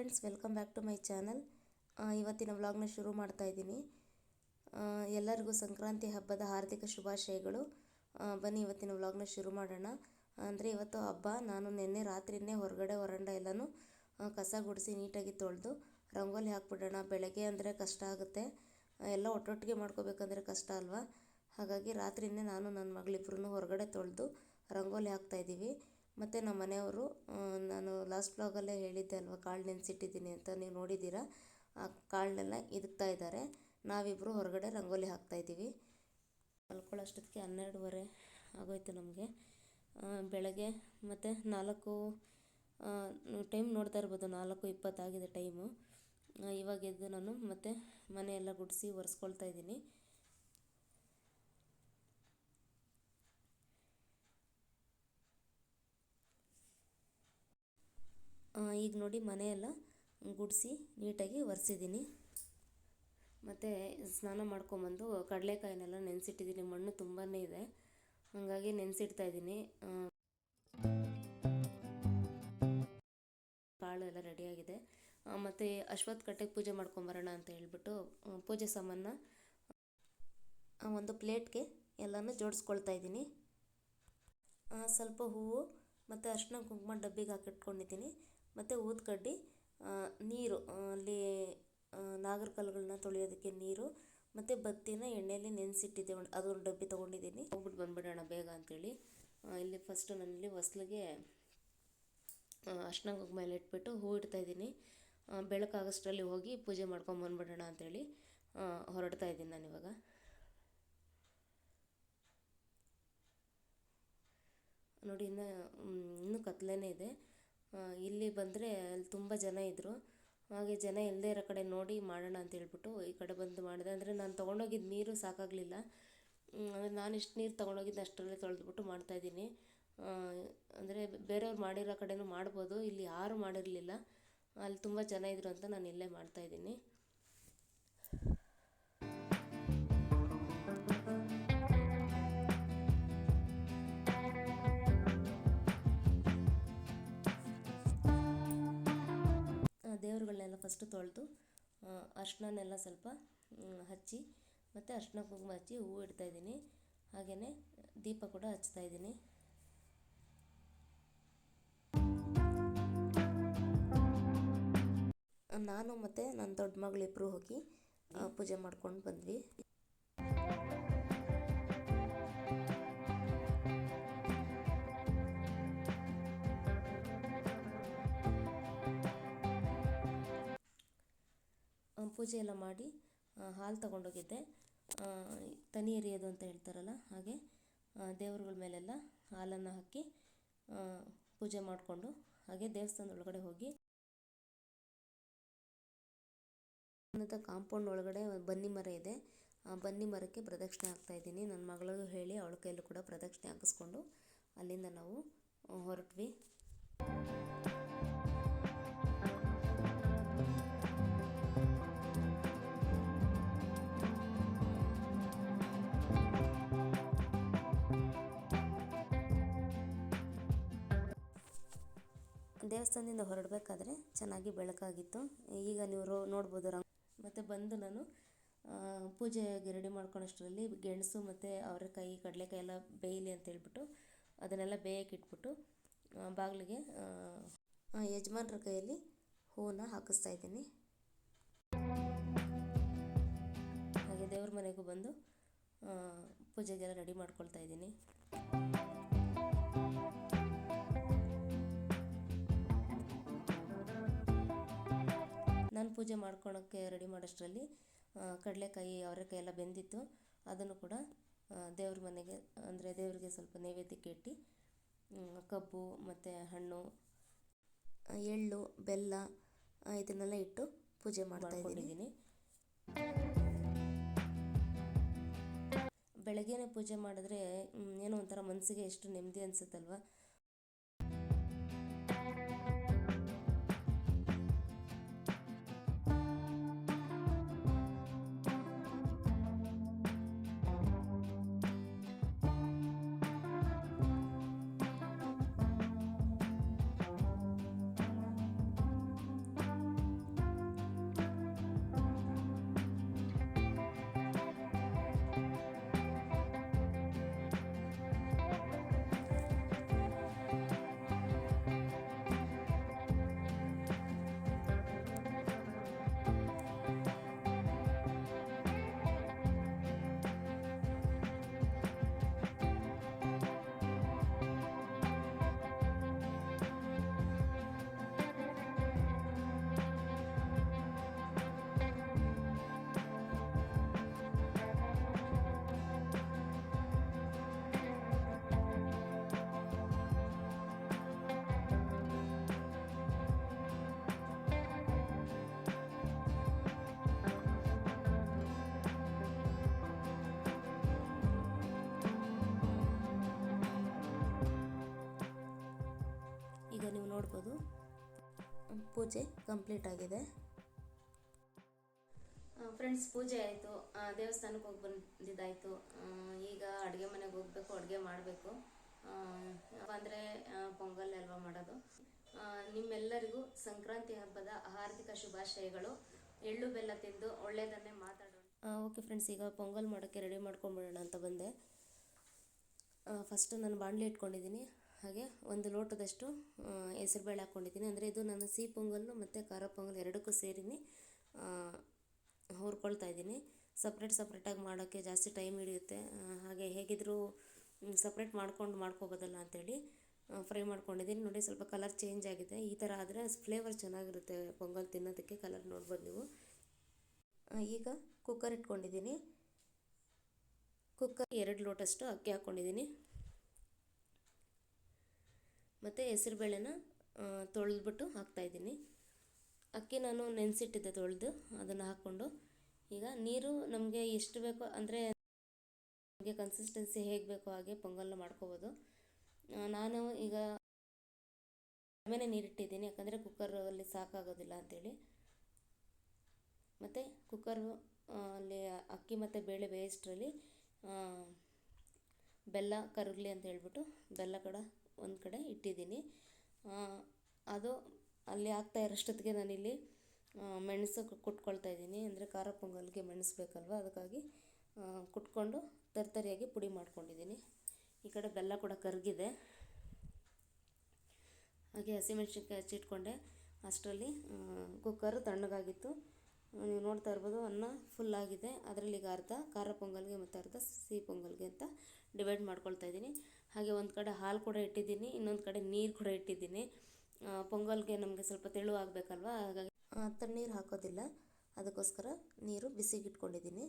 Friends welcome back to my channel ಇವತ್ತಿನ ವ್ಲಾಗ್ನ ಶುರು ಮಾಡ್ತಾ ಇದ್ದೀನಿ. ಎಲ್ಲರಿಗೂ ಸಂಕ್ರಾಂತಿ ಹಬ್ಬದ ಹಾರ್ದಿಕ ಶುಭಾಶಯಗಳು. ಬನ್ನಿ ಇವತ್ತಿನ ವ್ಲಾಗ್ನ ಶುರು ಮಾಡೋಣ. ಅಂದರೆ ಇವತ್ತು ಹಬ್ಬ, ನಾನು ನಿನ್ನೆ ರಾತ್ರಿನೇ ಹೊರಗಡೆ ಹೊರಂಡ ಎಲ್ಲನೂ ಕಸ ಗುಡಿಸಿ ನೀಟಾಗಿ ತೊಳೆದು, ರಂಗೋಲಿ ಹಾಕ್ಬಿಡೋಣ. ಬೆಳಗ್ಗೆ ಅಂದರೆ ಕಷ್ಟ ಆಗುತ್ತೆ. ಎಲ್ಲ ಒಟ್ಟೊಟ್ಟಿಗೆ ಮಾಡ್ಕೋಬೇಕಂದ್ರೆ ಕಷ್ಟ ಅಲ್ವಾ? ಹಾಗಾಗಿ ರಾತ್ರಿನೇ ನಾನು ನನ್ನ ಮಗಳಿಬ್ರು ಹೊರಗಡೆ ತೊಳೆದು, ರಂಗೋಲಿ ಹಾಕ್ತಾಯಿದ್ದೀವಿ ಮತ್ತು ನಮ್ಮ ಮನೆಯವರು ನಾನು ಲಾಸ್ಟ್ ಬ್ಲಾಗಲ್ಲೇ ಹೇಳಿದ್ದೆ ಅಲ್ವಾ ಕಾಳು ನೆನೆಸಿಟ್ಟಿದ್ದೀನಿ ಅಂತ ನೀವು ನೋಡಿದ್ದೀರ? ಆ ಕಾಳನ್ನೆಲ್ಲ ಇದುಕ್ತಾ ಇದ್ದಾರೆ. ನಾವಿಬ್ಬರು ಹೊರಗಡೆ ರಂಗೋಲಿ ಹಾಕ್ತಾಯಿದ್ದೀವಿ ಮಲ್ಕೊಳ್ಳೋಷ್ಟೊತ್ತಿಗೆ ಹನ್ನೆರಡುವರೆ ಆಗೋಯ್ತು ನಮಗೆ. ಬೆಳಗ್ಗೆ ಮತ್ತು ನಾಲ್ಕು ಟೈಮ್ ನೋಡ್ತಾ ಇರ್ಬೋದು, ನಾಲ್ಕು ಇಪ್ಪತ್ತಾಗಿದೆ ಟೈಮು. ಇವಾಗ ಎದ್ದು ನಾನು ಮತ್ತೆ ಮನೆಯೆಲ್ಲ ಗುಡಿಸಿ ಒರೆಸ್ಕೊಳ್ತಾ ಇದ್ದೀನಿ. ಈಗ ನೋಡಿ ಮನೆಯೆಲ್ಲ ಗುಡಿಸಿ ನೀಟಾಗಿ ಒರೆಸಿದ್ದೀನಿ. ಮತ್ತು ಸ್ನಾನ ಮಾಡ್ಕೊಂಬಂದು ಕಡಲೆಕಾಯಿನೆಲ್ಲ ನೆನೆಸಿಟ್ಟಿದ್ದೀನಿ. ಮಣ್ಣು ತುಂಬಾ ಇದೆ. ಹಾಗಾಗಿ ನೆನೆಸಿಡ್ತಾ ಇದ್ದೀನಿ. ಕಾಳು ಎಲ್ಲ ರೆಡಿಯಾಗಿದೆ ಮತ್ತು ಅಶ್ವತ್ಥ ಕಟ್ಟೆಗೆ ಪೂಜೆ ಮಾಡ್ಕೊಂಬರೋಣ ಅಂತ ಹೇಳ್ಬಿಟ್ಟು ಪೂಜೆ ಸಾಮಾನ ಒಂದು ಪ್ಲೇಟ್ಗೆ ಎಲ್ಲನೂ ಜೋಡಿಸ್ಕೊಳ್ತಾ ಇದ್ದೀನಿ. ಸ್ವಲ್ಪ ಹೂವು ಮತ್ತು ಅರ್ಶಿನ ಕುಂಕುಮ ಡಬ್ಬಿಗೆ ಹಾಕಿಟ್ಕೊಂಡಿದ್ದೀನಿ. ಮತ್ತು ಊದ್ಕಡ್ಡಿ ನೀರು ಅಲ್ಲಿ ನಾಗರ ಕಲ್ಲುಗಳನ್ನ ತೊಳೆಯೋದಕ್ಕೆ ನೀರು ಮತ್ತು ಬತ್ತಿನ ಎಣ್ಣೆಯಲ್ಲಿ ನೆನೆಸಿಟ್ಟಿದ್ದೆ ಒಂದು ಅದೊಂದು ಡಬ್ಬಿ ತೊಗೊಂಡಿದ್ದೀನಿ. ಹೋಗ್ಬಿಟ್ಟು ಬಂದ್ಬಿಡೋಣ ಬೇಗ ಅಂತೇಳಿ. ಇಲ್ಲಿ ಫಸ್ಟು ನಾನಿಲ್ಲಿ ಹೊಸ್ಲಿಗೆ ಅರ್ಶಿನ ಕುಂಕುಮ ಎಲ್ಲ ಇಟ್ಬಿಟ್ಟು ಹೂ ಇಡ್ತಾಯಿದ್ದೀನಿ ಬೆಳಕಾಗೋಷ್ಟರಲ್ಲಿ ಹೋಗಿ ಪೂಜೆ ಮಾಡ್ಕೊಂಡು ಬಂದ್ಬಿಡೋಣ ಅಂತೇಳಿ ಆ, ಹೊರಡ್ತಾ ಇದ್ದೀನಿ ನಾನಿವಾಗ ನೋಡಿ ಇನ್ನು ಇನ್ನೂ ಕತ್ಲೇನೇ ಇದೆ. ಇಲ್ಲಿ ಬಂದರೆ ಅಲ್ಲಿ ತುಂಬ ಜನ ಇದ್ದರು ಹಾಗೆ ಜನ ಇಲ್ಲದೇ ಇರೋ ಕಡೆ ನೋಡಿ ಮಾಡೋಣ ಅಂತ ಹೇಳ್ಬಿಟ್ಟು ಈ ಕಡೆ ಬಂದು ಮಾಡಿದೆ. ಅಂದರೆ ನಾನು ತೊಗೊಂಡೋಗಿದ್ದ ನೀರು ಸಾಕಾಗಲಿಲ್ಲ. ಅಂದರೆ ನಾನು ಎಷ್ಟು ನೀರು ತೊಗೊಂಡೋಗಿದ್ದು ಅಷ್ಟರಲ್ಲೇ ತೊಳೆದ್ಬಿಟ್ಟು ಮಾಡ್ತಾಯಿದ್ದೀನಿ ಅಂದರೆ ಬೇರೆಯವ್ರು ಮಾಡಿರೋ ಕಡೆಯೂ ಮಾಡ್ಬೋದು. ಇಲ್ಲಿ ಯಾರೂ ಮಾಡಿರಲಿಲ್ಲ. ಅಲ್ಲಿ ತುಂಬ ಜನ ಇದ್ದರು ಅಂತ ನಾನು ಇಲ್ಲೇ ಮಾಡ್ತಾಯಿದ್ದೀನಿ ಫಸ್ಟು ತೊಳೆದು ಅರ್ಶಿನನೆಲ್ಲ ಸ್ವಲ್ಪ ಹಚ್ಚಿ, ಮತ್ತು ಅರಿಶ್ಣ ಕುಂಕುಮ ಹಚ್ಚಿ ಹೂ ಇಡ್ತಾ ಇದ್ದೀನಿ. ಹಾಗೆಯೇ ದೀಪ ಕೂಡ ಹಚ್ತಾ ಇದ್ದೀನಿ. ನಾನು ಮತ್ತು ನನ್ನ ದೊಡ್ಡ ಮಗಳಿಬ್ಬರು ಹೋಗಿ ಪೂಜೆ ಮಾಡ್ಕೊಂಡು ಬಂದ್ವಿ. ಪೂಜೆ ಎಲ್ಲ ಮಾಡಿ ಹಾಲು ತಗೊಂಡೋಗಿದ್ದೆ. ತನಿ ಎರಿಯೋದು ಅಂತ ಹೇಳ್ತಾರಲ್ಲ, ಹಾಗೆ ದೇವರುಗಳ ಮೇಲೆಲ್ಲ ಹಾಲನ್ನು ಹಾಕಿ ಪೂಜೆ ಮಾಡಿಕೊಂಡು ಹಾಗೆ ದೇವಸ್ಥಾನದ ಒಳಗಡೆ ಹೋಗಿ ಕಾಂಪೌಂಡ್ ಒಳಗಡೆ ಬನ್ನಿ ಮರ ಇದೆ. ಆ ಬನ್ನಿ ಮರಕ್ಕೆ ಪ್ರದಕ್ಷಿಣೆ ಹಾಕ್ತಾ ಇದ್ದೀನಿ. ನನ್ನ ಮಗಳಿಗೂ ಹೇಳಿ, ಅವಳ ಕೈಯಲ್ಲೂ ಕೂಡ ಪ್ರದಕ್ಷಿಣೆ ಹಾಕಿಸ್ಕೊಂಡು ಅಲ್ಲಿಂದ ನಾವು ಹೊರಟ್ವಿ. ದೇವಸ್ಥಾನದಿಂದ ಹೊರಡಬೇಕಾದ್ರೆ ಚೆನ್ನಾಗಿ ಬೆಳಕಾಗಿತ್ತು. ಈಗ ನೀವು ರೋ, ನೋಡ್ಬೋದು ರಂಗ್, ಮತ್ತು ಬಂದು ನಾನು ಪೂಜೆಗೆ ರೆಡಿ ಮಾಡ್ಕೊಳೋಷ್ಟರಲ್ಲಿ ಗೆಣಸು ಮತ್ತು ಅವರೆಕಾಯಿ, ಕಡಲೆಕಾಯಿ ಎಲ್ಲ ಬೇಯಲಿ ಅಂತ ಹೇಳ್ಬಿಟ್ಟು ಅದನ್ನೆಲ್ಲ ಬೇಯಕ್ಕೆ ಇಟ್ಬಿಟ್ಟು ಬಾಗಿಲಿಗೆ ಯಜಮಾನ್ರ ಕೈಯಲ್ಲಿ ಹೂವನ್ನ ಹಾಕಿಸ್ತಾ ಇದ್ದೀನಿ. ಹಾಗೆ ದೇವ್ರ ಮನೆಗೂ ಬಂದು ಪೂಜೆಗೆಲ್ಲ ರೆಡಿ ಮಾಡ್ಕೊಳ್ತಾ ಇದ್ದೀನಿ. ಪೂಜೆ ಮಾಡ್ಕೊಳಕ್ಕೆ ರೆಡಿ ಮಾಡೋಷ್ಟರಲ್ಲಿ ಕಡಲೆಕಾಯಿ ಅವರೆಕಾಯಿ ಎಲ್ಲ ಬೆಂದಿತ್ತು. ಅದನ್ನು ಕೂಡ ದೇವ್ರ ಮನೆಗೆ, ಅಂದರೆ ದೇವರಿಗೆ ಸ್ವಲ್ಪ ನೈವೇದ್ಯಕ್ಕೆ ಇಟ್ಟು ಕಬ್ಬು ಮತ್ತು ಹಣ್ಣು ಎಳ್ಳು, ಬೆಲ್ಲ ಇದನ್ನೆಲ್ಲ ಇಟ್ಟು ಪೂಜೆ ಮಾಡ್ತಾ ಇದ್ದೀನಿ. ಬೆಳಗ್ಗೆನೆ ಪೂಜೆ ಮಾಡಿದ್ರೆ ಏನೋ ಒಂಥರ ಮನಸ್ಸಿಗೆ ಎಷ್ಟು ನೆಮ್ಮದಿ ಅನಿಸುತ್ತಲ್ವ? ನೋಡ್ಬೋದು ಪೂಜೆ ಕಂಪ್ಲೀಟ್ ಆಗಿದೆ. ಫ್ರೆಂಡ್ಸ್ ಪೂಜೆ ಆಯಿತು. ದೇವಸ್ಥಾನಕ್ಕೆ ಹೋಗಿ ಬಂದಿದ್ದಾಯಿತು. ಈಗ ಅಡುಗೆ ಮನೆಗೆ ಹೋಗಬೇಕು ಅಡುಗೆ ಮಾಡಬೇಕು. ಅಂದರೆ ಪೊಂಗಲ್ ಅಲ್ವಾ ಮಾಡೋದು. ನಿಮ್ಮೆಲ್ಲರಿಗೂ ಸಂಕ್ರಾಂತಿ ಹಬ್ಬದ ಹಾರ್ದಿಕ ಶುಭಾಶಯಗಳು. ಎಳ್ಳು ಬೆಲ್ಲ ತಿಂದು ಒಳ್ಳೆಯದನ್ನೇ ಮಾತಾಡೋಣ. ಓಕೆ ಫ್ರೆಂಡ್ಸ್ ಈಗ ಪೊಂಗಲ್ ಮಾಡೋಕ್ಕೆ ರೆಡಿ ಮಾಡ್ಕೊಂಬಿಡೋಣ ಅಂತ ಬಂದೆ. ಫಸ್ಟು ನಾನು ಬಾಣಲಿ ಇಟ್ಕೊಂಡಿದ್ದೀನಿ. ಹಾಗೆ ಒಂದು ಲೋಟದಷ್ಟು ಹೆಸರುಬೇಳೆ ಹಾಕ್ಕೊಂಡಿದ್ದೀನಿ. ಅಂದರೆ ಇದು ನಾನು ಸಿಹಿ ಪೊಂಗಲ್ಲು ಮತ್ತು ಖಾರ ಪೊಂಗಲ್ ಎರಡಕ್ಕೂ ಸೇರಿನಿ ಹುರ್ಕೊಳ್ತಾ ಇದ್ದೀನಿ. ಸಪ್ರೇಟ್ ಸಪ್ರೇಟಾಗಿ ಮಾಡೋಕ್ಕೆ ಜಾಸ್ತಿ ಟೈಮ್ ಹಿಡಿಯುತ್ತೆ. ಹಾಗೆ ಹೇಗಿದ್ದರೂ ಸಪ್ರೇಟ್ ಮಾಡ್ಕೊಂಡು ಮಾಡ್ಕೋಬೋದಲ್ಲ ಅಂತೇಳಿ ಫ್ರೈ ಮಾಡ್ಕೊಂಡಿದ್ದೀನಿ. ನೋಡಿ, ಸ್ವಲ್ಪ ಕಲರ್ ಚೇಂಜ್ ಆಗಿದೆ. ಈ ಥರ ಆದರೆ ಫ್ಲೇವರ್ ಚೆನ್ನಾಗಿರುತ್ತೆ ಪೊಂಗಲ್ ತಿನ್ನೋದಕ್ಕೆ ಕಲರ್ ನೋಡ್ಬೋದು ನೀವು. ಈಗ ಕುಕ್ಕರ್ ಇಟ್ಕೊಂಡಿದ್ದೀನಿ. ಕುಕ್ಕರ್ ಎರಡು ಲೋಟಷ್ಟು ಅಕ್ಕಿ ಹಾಕ್ಕೊಂಡಿದ್ದೀನಿ. ಮತ್ತು ಹೆಸರುಬೇಳೆನ ತೊಳೆದ್ಬಿಟ್ಟು ಹಾಕ್ತಾಯಿದ್ದೀನಿ ಅಕ್ಕಿ ನಾನು ನೆನೆಸಿಟ್ಟಿದ್ದೆ ತೊಳೆದು, ಅದನ್ನು ಹಾಕ್ಕೊಂಡು. ಈಗ ನೀರು ನಮಗೆ ಎಷ್ಟು ಬೇಕೋ, ಅಂದರೆ ನಮಗೆ ಕನ್ಸಿಸ್ಟೆನ್ಸಿ ಹೇಗೆ ಬೇಕೋ ಹಾಗೆ ಪೊಂಗಲ್ನ ಮಾಡ್ಕೋಬೋದು. ನಾನು ಈಗ ಕಡಿಮೆ ನೀರಿಟ್ಟಿದ್ದೀನಿ, ಯಾಕಂದರೆ ಕುಕ್ಕರಲ್ಲಿ ಸಾಕಾಗೋದಿಲ್ಲ ಅಂತೇಳಿ. ಮತ್ತು ಕುಕ್ಕರು ಅಲ್ಲಿ ಅಕ್ಕಿ ಮತ್ತು ಬೇಳೆ ಬೇಯಿಸ್ಟ್ರಲ್ಲಿ ಬೆಲ್ಲ, ಕರಗಲಿ ಅಂತ ಹೇಳ್ಬಿಟ್ಟು ಬೆಲ್ಲ ಕೂಡ ಒಂದು ಕಡೆ ಇಟ್ಟಿದ್ದೀನಿ. ಅದು ಅಲ್ಲಿ ಆಗ್ತಾ ಇರೋಷ್ಟೊತ್ತಿಗೆ ನಾನಿಲ್ಲಿ ಮೆಣಸು ಕುಟ್ಕೊಳ್ತಾ ಇದ್ದೀನಿ. ಅಂದರೆ ಖಾರ ಪೊಂಗಲ್ಗೆ ಮೆಣಸು ಬೇಕಲ್ವ? ಅದಕ್ಕಾಗಿ ಕುಟ್ಕೊಂಡು ತರ್ತರಿಯಾಗಿ ಪುಡಿ ಮಾಡ್ಕೊಂಡಿದ್ದೀನಿ. ಈ ಕಡೆ ಬೆಲ್ಲ ಕೂಡ ಕರಗಿದೆ. ಹಾಗೆ ಹಸಿಮೆಣ್ಸಿನ್ಕಾಯಿ ಹಚ್ಚಿಟ್ಕೊಂಡೆ ಅಷ್ಟರಲ್ಲಿ ಕುಕ್ಕರ್ ತಣ್ಣಗಾಗಿತ್ತು. ನೀವು ನೋಡ್ತಾ ಇರ್ಬೋದು, ಅನ್ನ ಫುಲ್ ಆಗಿದೆ. ಅದರಲ್ಲಿ ಈಗ ಅರ್ಧ ಖಾರ ಪೊಂಗಲ್ಗೆ ಮತ್ತು ಅರ್ಧ ಸಿಹಿ ಪೊಂಗಲ್ಗೆ ಅಂತ ಡಿವೈಡ್ ಮಾಡ್ಕೊಳ್ತಾ ಇದ್ದೀನಿ. ಹಾಗೆ ಒಂದು ಕಡೆ ಹಾಲು ಕೂಡ ಇಟ್ಟಿದ್ದೀನಿ, ಇನ್ನೊಂದು ಕಡೆ ನೀರು ಕೂಡ ಇಟ್ಟಿದ್ದೀನಿ. ಪೊಂಗಲ್ಗೆ ನಮಗೆ ಸ್ವಲ್ಪ ತೆಳು ಆಗಬೇಕಲ್ವ, ಹಾಗಾಗಿ ತಣ್ಣೀರು ಹಾಕೋದಿಲ್ಲ. ಅದಕ್ಕೋಸ್ಕರ ನೀರು ಬಿಸಿಗಿಟ್ಕೊಂಡಿದ್ದೀನಿ.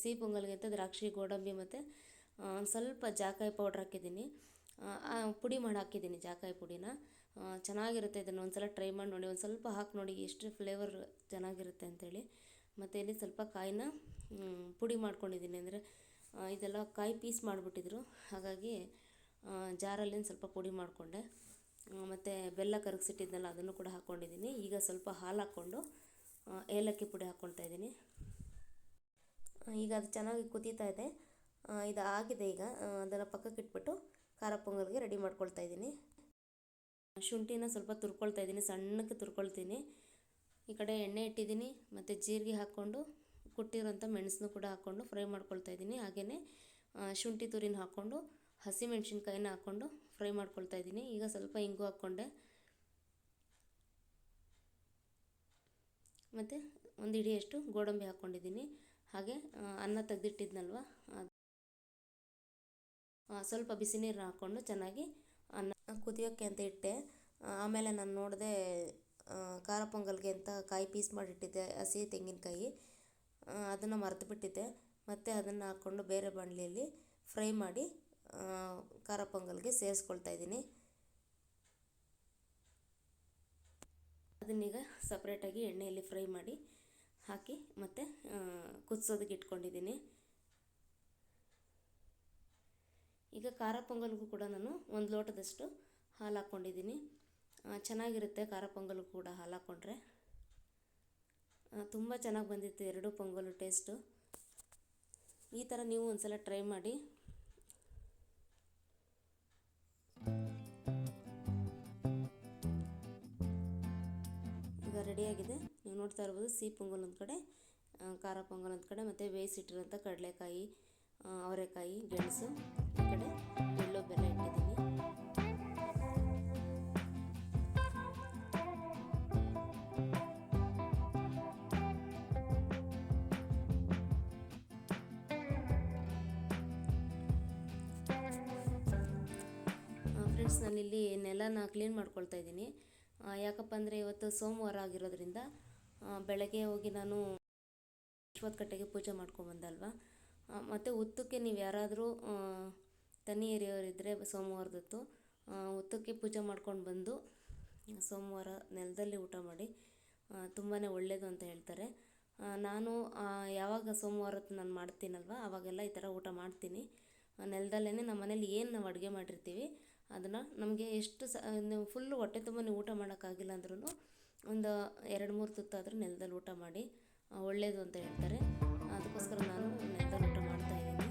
ಸಿಹಿ ಪೊಂಗಲ್ಗೆ ಅಂತ ದ್ರಾಕ್ಷಿ, ಗೋಡಂಬಿ ಮತ್ತು ಒಂದು ಸ್ವಲ್ಪ ಜಾಕಾಯಿ ಪೌಡ್ರ್ ಹಾಕಿದ್ದೀನಿ. ಪುಡಿ ಮಾಡಿ ಹಾಕಿದ್ದೀನಿ ಜಾಕಾಯಿ ಪುಡಿನ. ಚೆನ್ನಾಗಿರುತ್ತೆ ಇದನ್ನು ಒಂದ್ಸಲ ಟ್ರೈ ಮಾಡಿ ನೋಡಿ, ಒಂದು ಸ್ವಲ್ಪ ಹಾಕಿ ನೋಡಿ ಎಷ್ಟು ಫ್ಲೇವರ್ ಚೆನ್ನಾಗಿರುತ್ತೆ ಅಂತೇಳಿ. ಮತ್ತು ಇಲ್ಲಿ ಸ್ವಲ್ಪ ಕಾಯಿನ ಪುಡಿ ಮಾಡ್ಕೊಂಡಿದ್ದೀನಿ. ಅಂದರೆ ಇದೆಲ್ಲ ಕಾಯಿ ಪೀಸ್ ಮಾಡಿಬಿಟ್ಟಿದ್ರು. ಹಾಗಾಗಿ ಜಾರಲ್ಲಿ ಸ್ವಲ್ಪ ಪುಡಿ ಮಾಡಿಕೊಂಡೆ. ಮತ್ತು ಬೆಲ್ಲ ಕರಗಿಸಿಟ್ಟಿದ್ನಲ್ಲ, ಅದನ್ನು ಕೂಡ ಹಾಕ್ಕೊಂಡಿದ್ದೀನಿ ಈಗ ಸ್ವಲ್ಪ ಹಾಲು ಹಾಕ್ಕೊಂಡು ಏಲಕ್ಕಿ ಪುಡಿ ಹಾಕ್ಕೊಳ್ತಾ ಇದ್ದೀನಿ. ಈಗ ಅದು ಚೆನ್ನಾಗಿ ಕುದೀತಾ ಇದೆ. ಇದು ಆಗಿದೆ ಈಗ. ಅದನ್ನು ಪಕ್ಕಕ್ಕೆ ಇಟ್ಬಿಟ್ಟು ಖಾರ ಪೊಂಗಲ್ಗೆ ರೆಡಿ ಮಾಡ್ಕೊಳ್ತಾ ಇದ್ದೀನಿ. ಶುಂಠಿನ ಸ್ವಲ್ಪ ತುರ್ಕೊಳ್ತಾ ಇದ್ದೀನಿ, ಸಣ್ಣಕ್ಕೆ ತುರ್ಕೊಳ್ತೀನಿ. ಈ ಕಡೆ ಎಣ್ಣೆ ಇಟ್ಟಿದ್ದೀನಿ, ಮತ್ತು ಜೀರಿಗೆ ಹಾಕ್ಕೊಂಡು ಕುಟ್ಟಿರೋಂಥ ಮೆಣಸನ್ನು ಕೂಡ ಹಾಕ್ಕೊಂಡು ಫ್ರೈ ಮಾಡ್ಕೊಳ್ತಾ ಇದ್ದೀನಿ. ಹಾಗೆಯೇ ಶುಂಠಿ ತುರಿನ ಹಾಕ್ಕೊಂಡು ಹಸಿ ಮೆಣಸಿನ್ಕಾಯಿನ ಹಾಕ್ಕೊಂಡು ಫ್ರೈ ಮಾಡ್ಕೊಳ್ತಾ ಇದ್ದೀನಿ. ಈಗ ಸ್ವಲ್ಪ ಇಂಗು ಹಾಕ್ಕೊಂಡೆ. ಮತ್ತು ಒಂದು ಹಿಡಿಯಷ್ಟು ಗೋಡಂಬಿ ಹಾಕ್ಕೊಂಡಿದ್ದೀನಿ. ಹಾಗೆ ಅನ್ನ ತೆಗೆದಿಟ್ಟಿದ್ನಲ್ವ? ಸ್ವಲ್ಪ ಬಿಸಿ ನೀರು ಹಾಕ್ಕೊಂಡು ಚೆನ್ನಾಗಿ ಅನ್ನ ಕುದಿಯೋಕ್ಕೆ ಅಂತ ಇಟ್ಟೆ. ಆಮೇಲೆ ನಾನು ನೋಡಿದೆ ಖಾರ ಪೊಂಗಲ್ಗೆ ಅಂತ ಕಾಯಿ ಪೀಸ್ ಮಾಡಿಟ್ಟಿದ್ದೆ, ಹಸಿ ತೆಂಗಿನಕಾಯಿ. ಅದನ್ನು ಮರೆತು ಬಿಟ್ಟಿದ್ದೆ ಮತ್ತು ಅದನ್ನು ಹಾಕ್ಕೊಂಡು ಬೇರೆ ಬಾಣಲಿಯಲ್ಲಿ ಫ್ರೈ ಮಾಡಿ ಖಾರ ಪೊಂಗಲ್ಗೆ ಸೇರಿಸ್ಕೊಳ್ತಾ ಇದ್ದೀನಿ. ಅದನ್ನೀಗ ಸಪ್ರೇಟಾಗಿ ಎಣ್ಣೆಯಲ್ಲಿ ಫ್ರೈ ಮಾಡಿ ಹಾಕಿ ಮತ್ತು ಕುದಿಸೋದಕ್ಕೆ ಇಟ್ಕೊಂಡಿದ್ದೀನಿ. ಈಗ ಖಾರ ಪೊಂಗಲ್ಗೂ ಕೂಡ ನಾನು ಒಂದು ಲೋಟದಷ್ಟು ಹಾಲು ಹಾಕ್ಕೊಂಡಿದ್ದೀನಿ. ಚೆನ್ನಾಗಿರುತ್ತೆ ಖಾರ ಪೊಂಗಲ್ಗೂ ಕೂಡ ಹಾಲು ಹಾಕ್ಕೊಂಡ್ರೆ ತುಂಬ ಚೆನ್ನಾಗಿ ಬಂದಿತ್ತು ಎರಡು ಪೊಂಗಲು ಟೇಸ್ಟು ಈ ಥರ ನೀವು ಒಂದ್ಸಲ ಟ್ರೈ ಮಾಡಿ. ಈಗ ರೆಡಿಯಾಗಿದೆ ನೀವು ನೋಡ್ತಾ ಇರ್ಬೋದು ಸಿಹಿ ಪೊಂಗಲ್ ಒಂದು ಕಡೆ ಖಾರ ಪೊಂಗಲ್ ಒಂದು ಕಡೆ, ಮತ್ತು ಬೇಯಿಸಿಟ್ಟಿರೋಂಥ ಕಡಲೆಕಾಯಿ ಅವರೆಕಾಯಿ, ಗೆಣಸು, ಈ ಕಡೆ ಎಳ್ಳು ಬೆಲ್ಲ ಇಟ್ಟಿದ್ದೀನಿ. ಫ್ರೆಂಡ್ಸ್ ನಾನಿಲ್ಲಿ ನೆಲನ ಕ್ಲೀನ್ ಮಾಡ್ಕೊಳ್ತಾ ಇದ್ದೀನಿ. ಯಾಕಪ್ಪ ಅಂದರೆ ಇವತ್ತು ಸೋಮವಾರ ಆಗಿರೋದ್ರಿಂದ ಬೆಳಗ್ಗೆ ಹೋಗಿ ನಾನು ವಿಶ್ವದ ಕಟ್ಟೆಗೆ ಪೂಜೆ ಮಾಡ್ಕೊಂಬಂದಲ್ವಾ ಮತ್ತು ಉತ್ತಕ್ಕೆ ನೀವು ಯಾರಾದರೂ ತನಿ ಏರಿಯವರಿದ್ದರೆ ಸೋಮವಾರದೊತ್ತು ಉತ್ತಕ್ಕೆ ಪೂಜೆ ಮಾಡ್ಕೊಂಡು ಬಂದು ಸೋಮವಾರ ನೆಲದಲ್ಲಿ ಊಟ ಮಾಡಿ ತುಂಬಾ ಒಳ್ಳೆಯದು ಅಂತ ಹೇಳ್ತಾರೆ. ನಾನು ಯಾವಾಗ ಸೋಮವಾರ ನಾನು ಮಾಡ್ತೀನಲ್ವ ಆವಾಗೆಲ್ಲ ಈ ಥರ ಊಟ ಮಾಡ್ತೀನಿ. ನೆಲದಲ್ಲೇ ನಮ್ಮ ಮನೇಲಿ ಏನು ನಾವು ಅಡುಗೆ ಮಾಡಿರ್ತೀವಿ ಅದನ್ನು ನಮಗೆ ಎಷ್ಟು ಸ, ನೀವು ಫುಲ್ಲು ಹೊಟ್ಟೆ ತುಂಬ ಊಟ ಮಾಡೋಕ್ಕಾಗಿಲ್ಲ ಅಂದ್ರೂ ಒಂದು ಎರಡು ಮೂರು ತುತ್ತಾದರೂ ನೆಲದಲ್ಲಿ ಊಟ ಮಾಡಿ ಒಳ್ಳೆಯದು ಅಂತ ಹೇಳ್ತಾರೆ. ಅದಕ್ಕೋಸ್ಕರ ನಾನು ನೆಲದಲ್ಲಿ ಊಟ ಮಾಡ್ತಾ ಇದ್ದೀನಿ.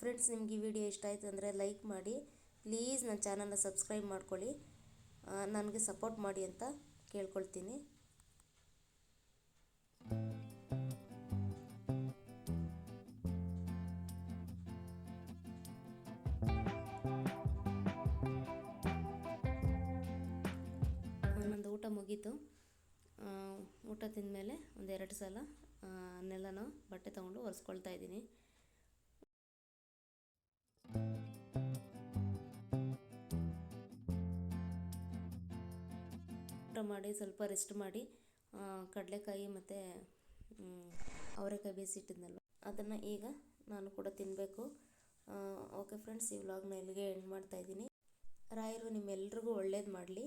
ಫ್ರೆಂಡ್ಸ್ ನಿಮ್ಗೆ ಈ ವಿಡಿಯೋ ಇಷ್ಟ ಆಯಿತು ಅಂದರೆ ಲೈಕ್ ಮಾಡಿ ಪ್ಲೀಸ್ ನನ್ನ ಚಾನಲ್ನ ಸಬ್ಸ್ಕ್ರೈಬ್ ಮಾಡ್ಕೊಳ್ಳಿ. ನನಗೆ ಸಪೋರ್ಟ್ ಮಾಡಿ ಅಂತ ಕೇಳ್ಕೊಳ್ತೀನಿ. ಮುಗೀತು. ಊಟ ತಿಂದಮೇಲೆ ಒಂದು ಎರಡು ಸಲ ನೆಲನ ಬಟ್ಟೆ ತೊಗೊಂಡು ಒರೆಸ್ಕೊಳ್ತಾ ಇದ್ದೀನಿ. ಊಟ ಮಾಡಿ ಸ್ವಲ್ಪ ರೆಸ್ಟ್ ಮಾಡಿ ಕಡಲೆಕಾಯಿ ಮತ್ತು ಅವರೆಕಾಯಿ ಬೇಯಿಸಿಟ್ಟಿದ್ನಲ್ವ? ಅದನ್ನು ಈಗ ನಾನು ಕೂಡ ತಿನ್ನಬೇಕು ಓಕೆ ಫ್ರೆಂಡ್ಸ್ ಈ ವ್ಲಾಗ್ನ ಇಲ್ಲಿಗೆ ಎಂಡ್ ಮಾಡ್ತಾ ಇದ್ದೀನಿ. ರಾಯರು ನಿಮ್ಮೆಲ್ರಿಗೂ ಒಳ್ಳೇದು ಮಾಡಲಿ.